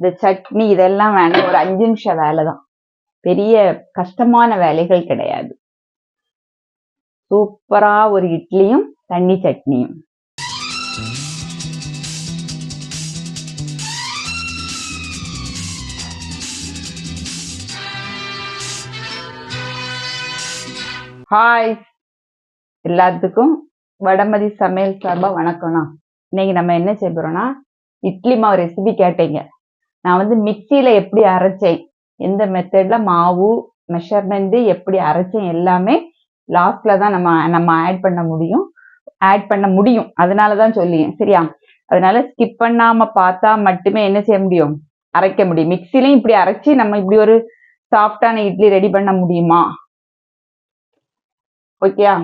இந்த சட்னி இதெல்லாம் வேணும். ஒரு அஞ்சு நிமிஷம் வேலை தான் பெரிய கஷ்டமான வேலைகள் கிடையாது. சூப்பரா ஒரு இட்லியும் தண்ணி சட்னியும். ஹாய் எல்லாத்துக்கும் வடமதி சமையல் சார்பா வணக்கம்ண்ணா. இன்னைக்கு நம்ம என்ன செய்ய போறோம்னா இட்லி மாவு ரெசிபி கேட்டீங்க. நான் வந்து மிக்சியில எப்படி அரைச்சேன்? எந்த மெத்தட்ல மாவு மெஷர்மெண்ட் எப்படி அரைச்சேன் எல்லாமே லாஸ்ட்ல தான் நம்ம நம்ம ஆட் பண்ண முடியும். ஆட் பண்ண முடியும். அதனால தான் சொல்லியேன் சரியா? அதனால ஸ்கிப் பண்ணாம பார்த்தா மட்டுமே என்ன செய்ய முடியும்? அரைக்க முடியும். மிக்சிலையும் இப்படி அரைச்சி நம்ம இப்படி ஒரு சாஃப்டான இட்லி ரெடி பண்ண முடியுமா? ஓகேயா?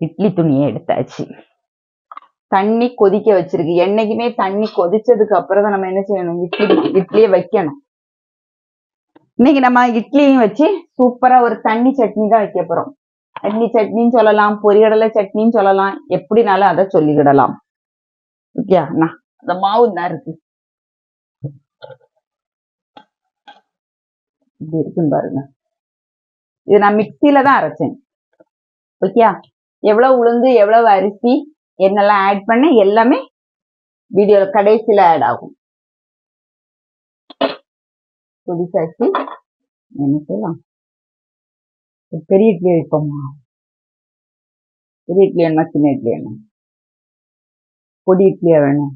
இட்லி துணியை எடுத்தாச்சு. தண்ணி கொதிக்க வச்சிருக்கு. என்னைக்குமே தண்ணி கொதிச்சதுக்கு அப்புறம் தான் நம்ம என்ன செய்யணும்? இட்லி இட்லியை வைக்கணும். இன்னைக்கு நம்ம இட்லியும் வச்சு சூப்பரா ஒரு தண்ணி சட்னி தான் வைக்க போறோம். தண்ணி சட்னின்னு சொல்லலாம் பொரிகடலை சட்னின்னு சொல்லலாம். எப்படினாலும் அதை சொல்லிக்கிடலாம். ஓகே அண்ணா அந்த மாவு தான் இருக்கு? இப்படி இருக்குன்னு பாருங்க. இது நான் மிக்சியில தான் அரைச்சேன். ஓகேயா? எவ்வளவு உளுந்து எவ்வளவு அரிசி என்னெல்லாம் ஆட் பண்ண எல்லாமே வீடியோ கடைசியில் ஆட் ஆகும். புதுசாச்சு என்ன செய்யலாம்? பெரிய இட்லி வைப்போமா? பெரிய இட்லி வேணுமா சின்ன இட்லி வேணும்? பொடி இட்லியா வேணும்?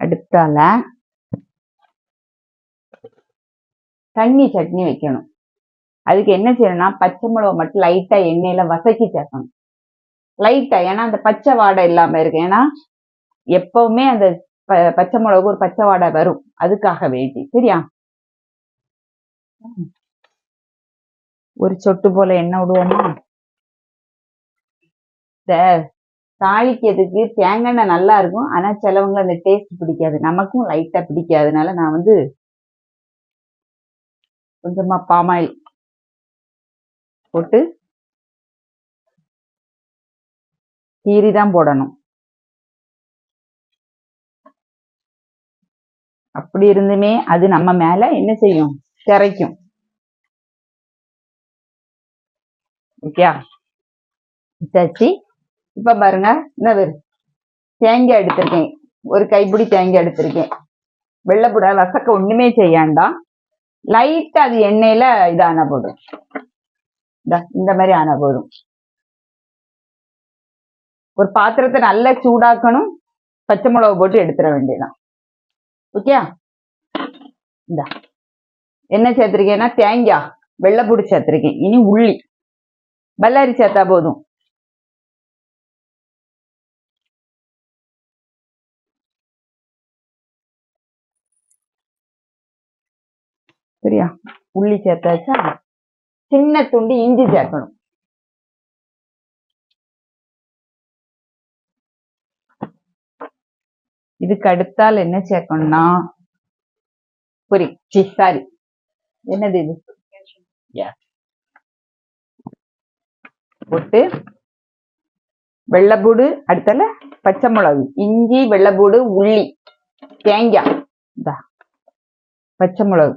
அடுத்தால தண்ணி சட்னி வைக்கணும். அதுக்கு என்ன செய்யணும்னா பச்சை மிளகா மட்டும் லைட்டா எண்ணெயில வசக்கி சேர்க்கணும். லைட்டா ஏன்னா அந்த பச்சை வாடை இல்லாம இருக்கு. ஏன்னா எப்பவுமே அந்த ப- பச்சை மிளகு ஒரு பச்சை வாடை வரும். அதுக்காக வேண்டி. சரியா? ஒரு சொட்டு போல எண்ணெய் விடுவோமா? இந்த தாளிக்கிறதுக்கு தேங்காய் எண்ணெய் நல்லா இருக்கும். ஆனா சிலவங்க அந்த டேஸ்ட் பிடிக்காது. நமக்கும் லைட்டா பிடிக்காதனால நான் வந்து கொஞ்சமா பாமாயில் போட்டு கீரி தான் போடணும். அப்படி இருந்துமே அது நம்ம மேல என்ன செய்யும்? திரைக்கும் ஓகேயா சச்சி இப்ப பாருங்க இந்த தேங்காய் எடுத்திருக்கேன். ஒரு கைப்பிடி தேங்காய் எடுத்திருக்கேன். வெள்ளைப்புடா வசக்க ஒண்ணுமே செய்யாண்டாம். லைட்டா அது எண்ணெயில இதான போதும். இந்த மாதிரி ஆன போதும். ஒரு பாத்திரத்தை நல்லா சூடாக்கணும். பச்சை மிளகு போட்டு எடுத்துட வேண்டியதுதான். ஓகே இந்த. என்ன சேர்த்துருக்கேன்னா தேங்காய் வெள்ளைப்பூடி சேர்த்திருக்கேன். இனி உள்ளி. பல்லாரி சேர்த்தா போதும். சரியா? உள்ளி சேர்த்தாச்சா சின்ன துண்டு இஞ்சி சேர்க்கணும். இதுக்கு அடுத்தால் என்ன சேர்க்கணும்னா புரி சி சாரி என்னது இது. போட்டு வெள்ளைப்பூடு அடுத்தால பச்சை மிளகு இஞ்சி வெள்ளைப்பூடு உள்ளி தேங்காய். பச்சை மிளகு.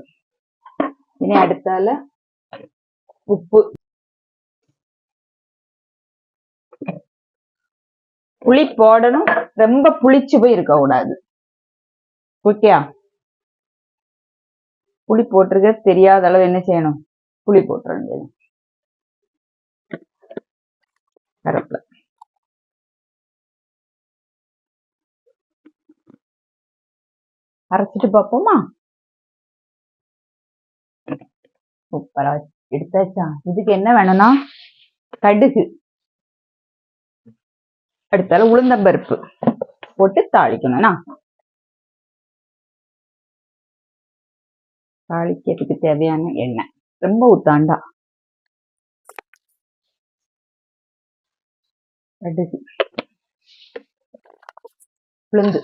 இனி அடுத்தால உப்பு. புளி போடணும். ரொம்ப புளிச்சு போய் இருக்க கூடாது. ஓகேயா புளி போட்டிருக்க தெரியாத அளவு என்ன செய்யணும்? புளி போட்டுற வேண்டியது. அரைச்சிட்டு பார்ப்போமா? சூப்பரா எடுத்தாச்சா? இதுக்கு என்ன வேணும்னா கடுகு. அடுத்தால உளுந்தம்பருப்பு போட்டு தாளிக்கணும்னா. தாளிக்கிறதுக்கு தேவையான எண்ணெய். ரொம்ப ஊத்தாண்டா. கடுகு. உளுந்து.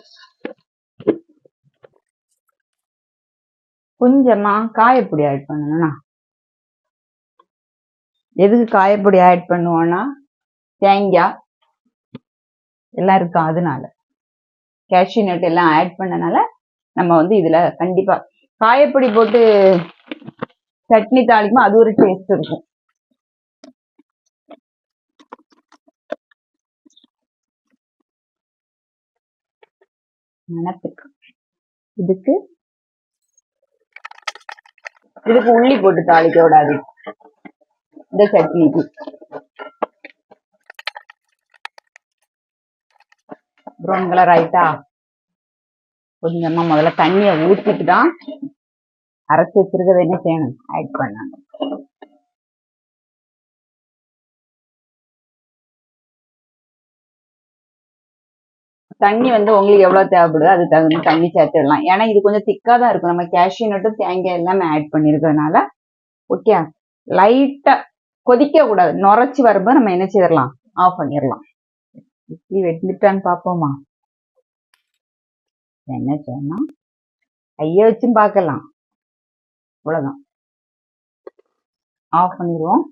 கொஞ்சமா காயப்பொடி ஆட் பண்ணணும்னா. எதுக்கு காயப்பொடி ஆட் பண்ணுவோன்னா தேங்காய் எல்லாம் இருக்கும் அதனால. கேஷ்யூ நட் எல்லாம் ஆட் பண்ணனால நம்ம வந்து இதில் கண்டிப்பாக காயப்பொடி போட்டு சட்னி தாளிக்கும் அது ஒரு டேஸ்ட் இருக்கும். மனத்துக்கு இதுக்கு இதுக்கு உள்ளி போட்டு தாளிக்க விடாது இந்த சட்னிக்கு. ப்ரௌன் கலர் ஆயிட்டா? கொஞ்சமா முதல்ல தண்ணியை ஊற்றிட்டு தான் அரைச்சி வச்சிருக்கிறத என்ன செய்யணும் ஆட் பண்ணணும். தண்ணி வந்து உங்களுக்கு எவ்வளவு தேவைப்படுதோ அது தகுந்த தண்ணி சேர்த்துடலாம். ஏன்னா இது கொஞ்சம் திக்கா தான் இருக்கும். நம்ம கேஷ்யூ நட்டும் தேங்காய் எல்லாமே ஆட் பண்ணிருக்கிறதுனால ஓகே லைட்டா கொதிக்க கூடாது. நுரைச்சி வரும்போது நம்ம என்ன செய்திடலாம்? ஆஃப் பண்ணிடலாம். இட்லி வெந்துட்டான்னு பார்ப்போமா? என்ன சொன்னா? கையை வச்சும் பார்க்கலாம். இவ்வளவுதான் ஆஃப் பண்ணிடுவோம்.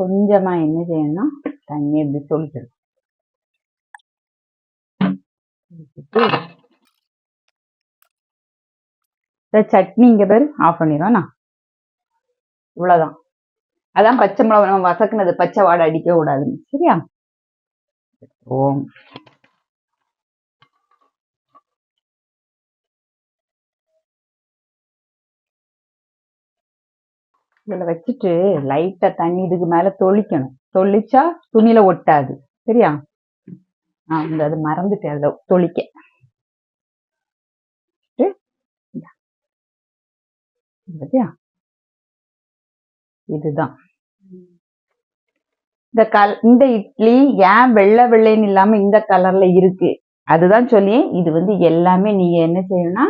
கொஞ்சமா என்ன செய்யணும்னா தண்ணி இப்படி சொல்லிச்சிடும் சட்னி இங்க பேர் ஆஃப் பண்ணிடுவோம் இவ்வளவுதான். அதான் பச்சை மிளகா நம்ம வசக்குனது பச்சை வாடை அடிக்க கூடாதுன்னு. சரியா? ஓம். இதுல வச்சுட்டு லைட்டா தண்ணி இதுக்கு மேல தொளிக்கணும். தொளிச்சா துணியில ஒட்டாது. சரியா? ஆ இந்த அது மறந்துட்டேன் அதுல தொளிக்க. இதுதான். இந்த கல் இந்த இட்லி ஏன் வெள்ளை வெள்ளைன்னு இல்லாம இந்த கலர்ல இருக்கு? அதுதான் சொல்லி இது வந்து எல்லாமே நீங்க என்ன செய்யணும்னா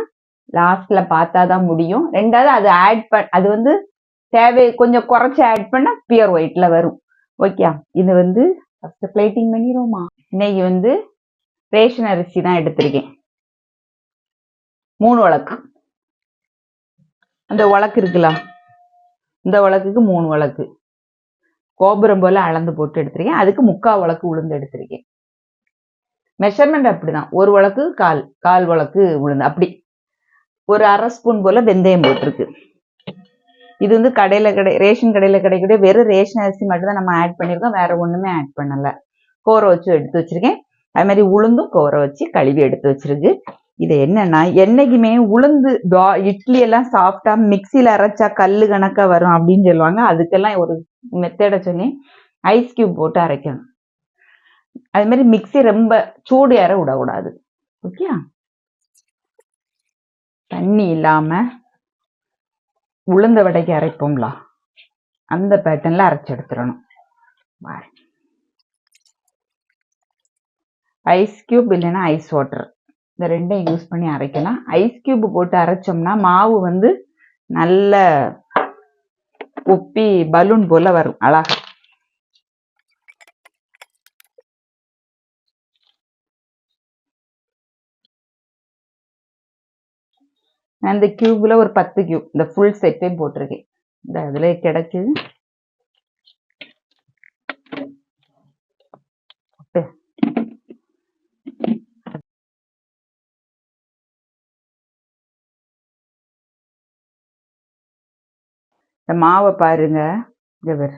லாஸ்ட்ல பார்த்தாதான் முடியும். ரெண்டாவது அது ஆட் பண் அது வந்து தேவை கொஞ்சம் குறைச்சி ஆட் பண்ணா பியூர் ஒயிட்ல வரும். ஓகே இது வந்து ஃபர்ஸ்ட் பிளேட்டிங் பண்ணிடுவோமா? இன்னைக்கு வந்து ரேஷன் அரிசி தான் எடுத்திருக்கேன். மூணு வழக்கு. அந்த வழக்கு இருக்குல்ல? இந்த வழக்குக்கு மூணு வழக்கு. கோபுரம் போல அளந்து போட்டு எடுத்திருக்கேன். அதுக்கு முக்கால் வழக்கு உளுந்து எடுத்திருக்கேன். மெஷர்மெண்ட் அப்படிதான். ஒரு வழக்கு கால் கால் வழக்கு உளுந்து. அப்படி. ஒரு அரை ஸ்பூன் போல வெந்தயம் போட்டிருக்கு. இது வந்து கடையில கடை ரேஷன் கடையில கிடைக்கக்கூடிய வெறும் ரேஷன் அரிசி மட்டும் தான் நம்ம ஆட் பண்ணியிருக்கோம். வேற ஒண்ணுமே ஆட் பண்ணல. கோரை வச்சு எடுத்து வச்சிருக்கேன். அது மாதிரி உளுந்தும் கோரை வச்சு கழுவி எடுத்து வச்சிருக்கு. இது என்னன்னா என்னைக்குமே உளுந்து தோ- இட்லி எல்லாம் சாப்பிட்டா மிக்சியில அரைச்சா கல்லு கணக்கா வரும் அப்படின்னு சொல்லுவாங்க. அதுக்கெல்லாம் ஒரு மெத்தடை சொல்லி ஐஸ் கியூப் போட்டு அரைக்கணும். அது மாதிரி மிக்ஸி ரொம்ப சூடு ஏற விடக்கூடாது. ஓகே? தண்ணி இல்லாம உளுந்த வடைக்கு அரைப்போம்ல. அந்த பேட்டர்ன்ல அரைச்சு எடுத்துடணும். ஐஸ் கியூப் இல்லைன்னா ஐஸ் வாட்டர் இந்த ரெண்டையும் யூஸ் பண்ணி அரைக்கலாம். ஐஸ் கியூப் போட்டு அரைச்சோம்னா மாவு வந்து நல்ல உப்பி பலூன் போல வரும் அழகா. நான் இந்த கியூப்ல ஒரு பத்து கியூப் இந்த ஃபுல் செட்டே போட்டிருக்கேன். இந்த இதுல கிடைக்குது இந்த மாவை பாருங்க இங்க பாரு.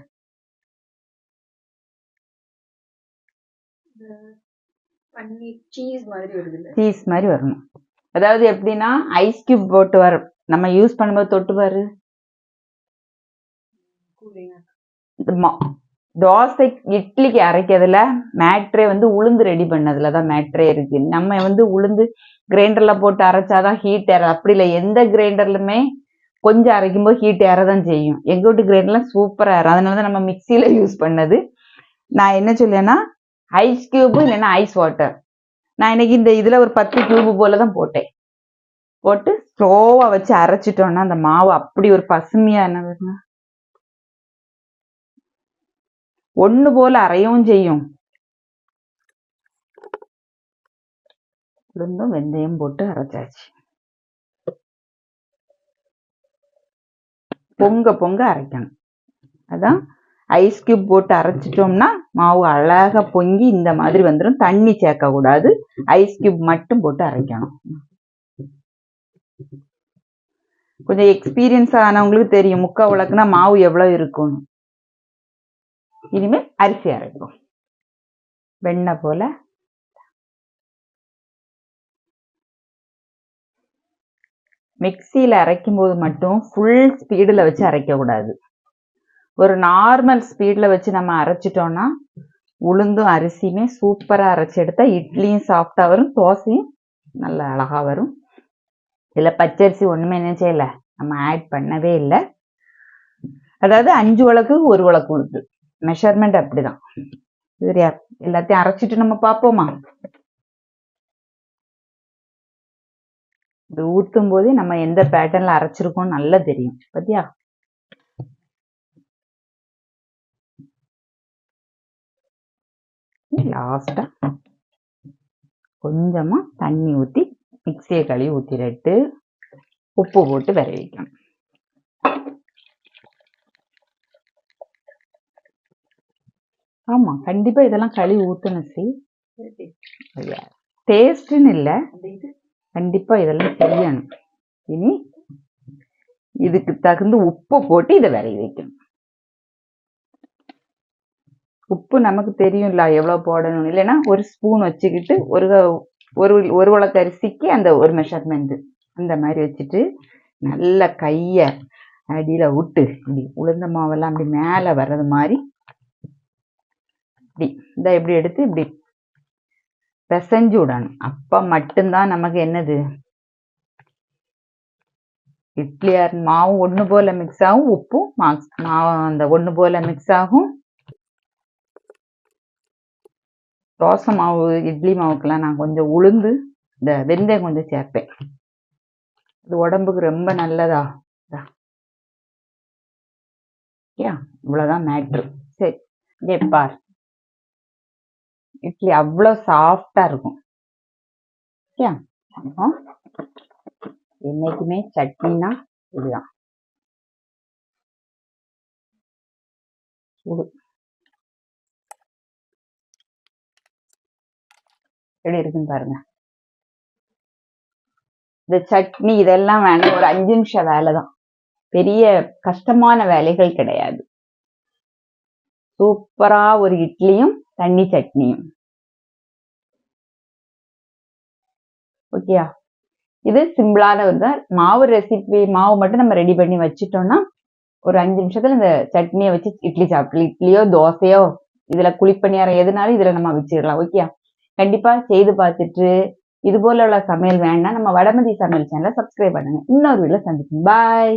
சீஸ் மாதிரி வரணும். அதாவது எப்படின்னா ஐஸ் கியூப் போட்டு வர நம்ம யூஸ் பண்ணும்போது தொட்டு பாரு. தோசை இட்லிக்கு அரைக்கிறதுல மேட்ரே வந்து உளுந்து ரெடி பண்ணதுல தான் மேட்ரே இருக்கு. நம்ம வந்து உளுந்து கிரைண்டர்ல போட்டு அரைச்சாதான் ஹீட் ஏற அப்படி இல்லை எந்த கிரைண்டர்லுமே கொஞ்சம் அரைக்கும் போது ஏற தான் செய்யும். எங்கள் வீட்டு கிரேட்லாம் சூப்பராக ஏறும். அதனால தான் நம்ம மிக்சியில் யூஸ் பண்ணது. நான் என்ன சொல்லேன்னா ஐஸ் கியூப் இல்லைன்னா ஐஸ் வாட்டர் நான் இன்னைக்கு இந்த இதில் ஒரு பத்து கியூபு போல் தான் போட்டேன். போட்டு ஸ்லோவாக வச்சு அரைச்சிட்டோன்னா அந்த மாவு அப்படி ஒரு பசுமையாக என்ன ஒன்று போல் அரையவும் செய்யும். உளுந்தும் வெந்தயம் போட்டு அரைச்சாச்சு. பொங்க பொங்க அரைக்கணும். அதான் ஐஸ் கியூப் போட்டு அரைச்சிட்டோம்னா மாவு அழகா பொங்கி இந்த மாதிரி வந்துடும் தண்ணி சேர்க்க கூடாது ஐஸ் கியூப் மட்டும் போட்டு அரைக்கணும். கொஞ்சம் எக்ஸ்பீரியன்ஸ் ஆனவங்களுக்கு தெரியும். முக்கா உலக்குனா மாவு எவ்வளோ இருக்கும்னு. இனிமேல் அரிசி அரைப்போம். வெண்ணெய் போல மிக்சியில் அரைக்கும் போது மட்டும் ஃபுல் ஸ்பீடில் வச்சு அரைக்கக்கூடாது. ஒரு நார்மல் ஸ்பீடில் வச்சு நம்ம அரைச்சிட்டோம்னா உளுந்தும் அரிசியுமே சூப்பராக அரைச்சி எடுத்தால் இட்லியும் சாஃப்டாக வரும் தோசையும் நல்ல அழகாக வரும். இதில் பச்சரிசி ஒன்றுமே என்ன செய்யலை நம்ம ஆட் பண்ணவே இல்லை. அதாவது அஞ்சு உலக்கு ஒரு உலக்கு உளுந்து மெஷர்மெண்ட் அப்படிதான் சரியா எல்லாத்தையும் அரைச்சிட்டு நம்ம பார்ப்போமா? இது ஊத்தும் போதே நம்ம எந்த பேட்டர்ன்ல அரைச்சிருக்கோம் நல்லா தெரியும். பாத்தியா? லாஸ்டா கொஞ்சமா தண்ணி ஊத்தி மிக்சியை கழுவி ஊத்திரட்டு. உப்பு போட்டு விர வைக்கணும். ஆமா கண்டிப்பா இதெல்லாம் கழுவி ஊத்தணும் சி. டேஸ்ட்னு இல்லை. கண்டிப்பாக இதெல்லாம் செய்யணும். இனி இதுக்கு தகுந்த உப்பு போட்டு இதை விரைய வைக்கணும். உப்பு நமக்கு தெரியும்ல எவ்வளோ போடணும் இல்லைன்னா ஒரு ஸ்பூன் வச்சுக்கிட்டு ஒரு ஒரு ஒரு உலக்க அரிசிக்கு அந்த ஒரு மெஷர்மெண்ட் அந்த மாதிரி வச்சுட்டு நல்ல கையை அடியில் விட்டு இப்படி உளுந்த மாவெல்லாம் அப்படி மேலே வர்றது மாதிரி இப்படி இதை இப்படி எடுத்து இப்படி பிசைஞ்சு விடணும் அப்போ மட்டும்தான் நமக்கு என்னது? இட்லியார் மாவு ஒன்று போல மிக்ஸ் ஆகும் உப்பும் மாக்ஸ் மாவு அந்த ஒன்று போல மிக்ஸ் ஆகும். தோசை மாவு இட்லி மாவுக்கெல்லாம் நான் கொஞ்சம் உளுந்து இந்த வெந்தயம் கொஞ்சம் சேர்ப்பேன். இது உடம்புக்கு ரொம்ப நல்லதா? இதா. ஓகேயா மேட்ரு சரி இங்கே பார். இட்லி அவ்வளோ சாஃப்டாக இருக்கும். என்னைக்குமே சட்னினா இதுதான். சூடு. எப்படி இருக்குன்னு பாருங்க. இந்த சட்னி இதெல்லாம் வேணும் ஒரு அஞ்சு நிமிஷம் வேலை தான். பெரிய கஷ்டமான வேலைகள் கிடையாது. சூப்பரா ஒரு இட்லியும் தண்ணி சட்னியும் ஓகேயா இது சிம்பிளான ஒரு தான். மாவு ரெசிபி மாவு மட்டும் நம்ம ரெடி பண்ணி வச்சுட்டோம்னா ஒரு அஞ்சு நிமிஷத்துல இந்த சட்னியை வச்சு இட்லி சாப்பிடலாம். இட்லியோ தோசையோ இதுல குளிப்பணியாரம் எதுனாலும் இதுல நம்ம வச்சிடலாம். ஓகேயா கண்டிப்பா செய்து பார்த்துட்டு இது போல உள்ள சமையல் வேண்டாம் நம்ம வடமதி சமையல் சேனலை சப்ஸ்கிரைப் பண்ணுங்க. இன்னொரு வீடியோ சந்திக்கும் பாய்